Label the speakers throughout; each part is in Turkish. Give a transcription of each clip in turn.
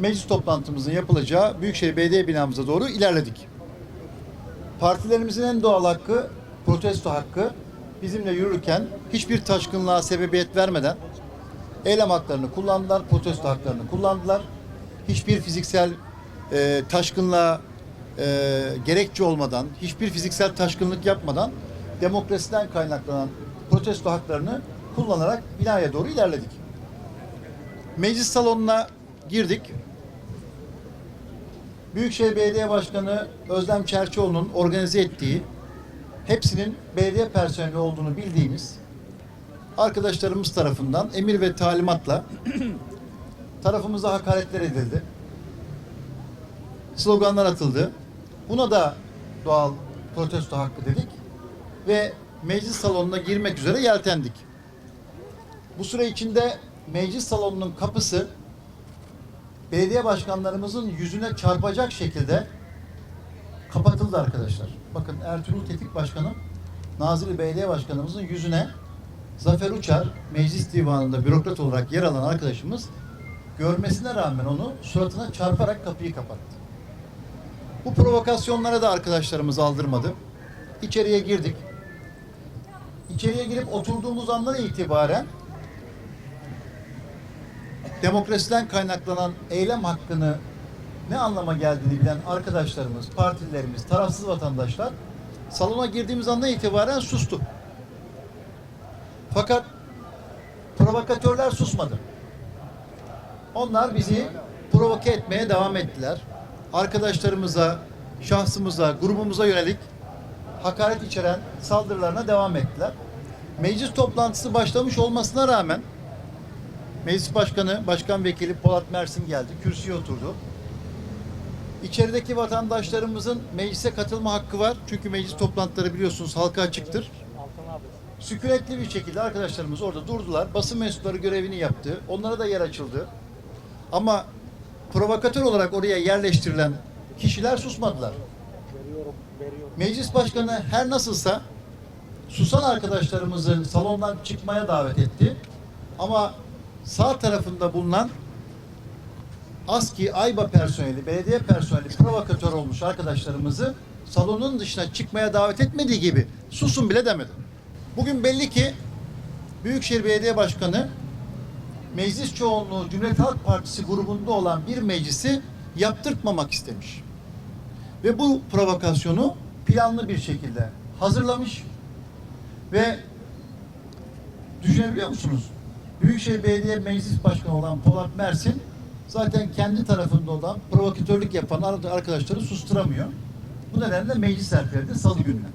Speaker 1: meclis toplantımızın yapılacağı Büyükşehir Belediye binamıza doğru ilerledik. Partilerimizin en doğal hakkı, protesto hakkı bizimle yürürken hiçbir taşkınlığa sebebiyet vermeden eylem haklarını kullandılar, protesto haklarını kullandılar. Hiçbir fiziksel e, taşkınlığa e, gerekçe olmadan, hiçbir fiziksel taşkınlık yapmadan demokrasiden kaynaklanan protesto haklarını kullanarak binaya doğru ilerledik. Meclis salonuna girdik. Büyükşehir Belediye Başkanı Özlem Çerçioğlu'nun organize ettiği, hepsinin belediye personeli olduğunu bildiğimiz arkadaşlarımız tarafından emir ve talimatla tarafımıza hakaretler edildi. Sloganlar atıldı. Buna da doğal protesto hakkı dedik ve meclis salonuna girmek üzere yeltendik. Bu süre içinde meclis salonunun kapısı belediye başkanlarımızın yüzüne çarpacak şekilde kapatıldı arkadaşlar. Bakın Ertuğrul Tevfik Başkanım, Nazilli Belediye Başkanımızın yüzüne Zafer Uçar, Meclis Divanı'nda bürokrat olarak yer alan arkadaşımız görmesine rağmen onu suratına çarparak kapıyı kapattı. Bu provokasyonlara da arkadaşlarımız aldırmadı. İçeriye girdik. İçeriye girip oturduğumuz andan itibaren demokrasiden kaynaklanan eylem hakkını ne anlama geldiğini bilen arkadaşlarımız, partilerimiz, tarafsız vatandaşlar salona girdiğimiz andan itibaren sustu. Fakat provokatörler susmadı. Onlar bizi provoke etmeye devam ettiler. Arkadaşlarımıza, şahsımıza, grubumuza yönelik hakaret içeren saldırılarına devam ettiler. Meclis toplantısı başlamış olmasına rağmen Meclis Başkanı, Başkan Vekili Polat Mersin geldi. Kürsüye oturdu. İçerideki vatandaşlarımızın meclise katılma hakkı var. Çünkü meclis toplantıları biliyorsunuz halka açıktır. Sükunetli bir şekilde arkadaşlarımız orada durdular. Basın mensupları görevini yaptı. Onlara da yer açıldı. Ama provokatör olarak oraya yerleştirilen kişiler susmadılar. Meclis Başkanı her nasılsa susan arkadaşlarımızı salondan çıkmaya davet etti. Ama sağ tarafında bulunan ASKİ, AYBA personeli, belediye personeli provokatör olmuş arkadaşlarımızı salonun dışına çıkmaya davet etmediği gibi susun bile demedi. Bugün belli ki Büyükşehir Belediye Başkanı meclis çoğunluğu Cumhuriyet Halk Partisi grubunda olan bir meclisi yaptırtmamak istemiş. Ve bu provokasyonu planlı bir şekilde hazırlamış ve düşünebiliyor musunuz? Büyükşehir Belediye Meclis Başkanı olan Polat Mersin zaten kendi tarafında olan provokatörlük yapan arkadaşları susturamıyor. Bu nedenle meclis erteledi salı gününe.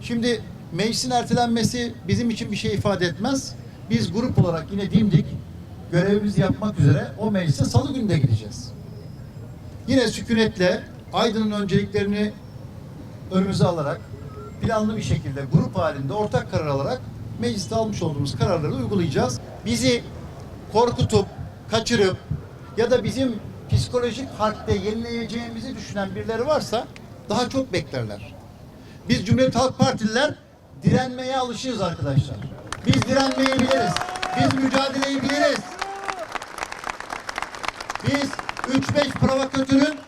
Speaker 1: Şimdi meclisin ertelenmesi bizim için bir şey ifade etmez. Biz grup olarak yine dimdik görevimizi yapmak üzere o meclise salı günü de gideceğiz. Yine sükunetle Aydın'ın önceliklerini önümüze alarak planlı bir şekilde grup halinde ortak karar alarak mecliste almış olduğumuz kararları uygulayacağız. Bizi korkutup, kaçırıp ya da bizim psikolojik harpte yenileyeceğimizi düşünen birileri varsa daha çok beklerler. Biz Cumhuriyet Halk Partililer direnmeye alışığız arkadaşlar. Biz direnmeyi biliriz. Biz mücadeleyi biliriz. Biz 3-5 provokatörün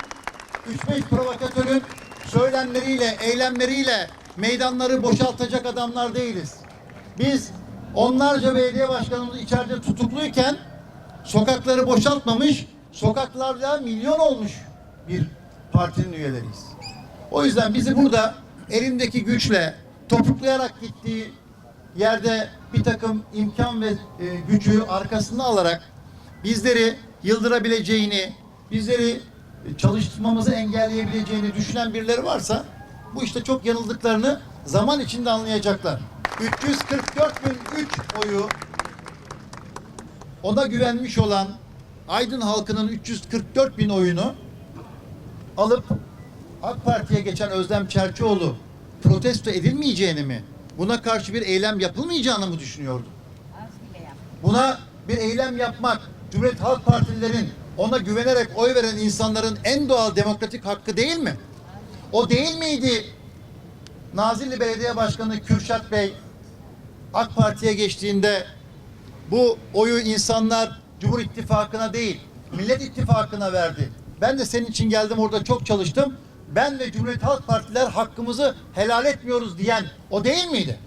Speaker 1: 3-5 provokatörün söylemleriyle, eylemleriyle meydanları boşaltacak adamlar değiliz. Biz onlarca belediye başkanımız içeride tutukluyken sokakları boşaltmamış, sokaklarda milyon olmuş bir partinin üyeleriyiz. O yüzden bizi burada elindeki güçle topuklayarak gittiği yerde bir takım imkan ve e, gücü arkasına alarak bizleri yıldırabileceğini, bizleri çalışmamızı engelleyebileceğini düşünen birileri varsa bu işte çok yanıldıklarını zaman içinde anlayacaklar. 344 bin 3 oyu ona güvenmiş olan Aydın halkının 344 bin oyunu alıp AK Parti'ye geçen Özlem Çerçioğlu protesto edilmeyeceğini mi, buna karşı bir eylem yapılmayacağını mı düşünüyordu? Buna bir eylem yapmak, Cumhuriyet Halk Partililerin ona güvenerek oy veren insanların en doğal demokratik hakkı değil mi? O değil miydi Nazilli Belediye Başkanı Kürşat Bey AK Parti'ye geçtiğinde bu oyu insanlar Cumhur İttifakı'na değil Millet İttifakı'na verdi. Ben de senin için geldim orada çok çalıştım. Ben ve Cumhuriyet Halk Partiler hakkımızı helal etmiyoruz diyen o değil miydi?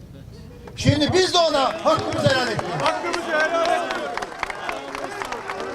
Speaker 1: Şimdi biz de ona hakkımızı helal ettik. Hakkımızı helal etmiyoruz.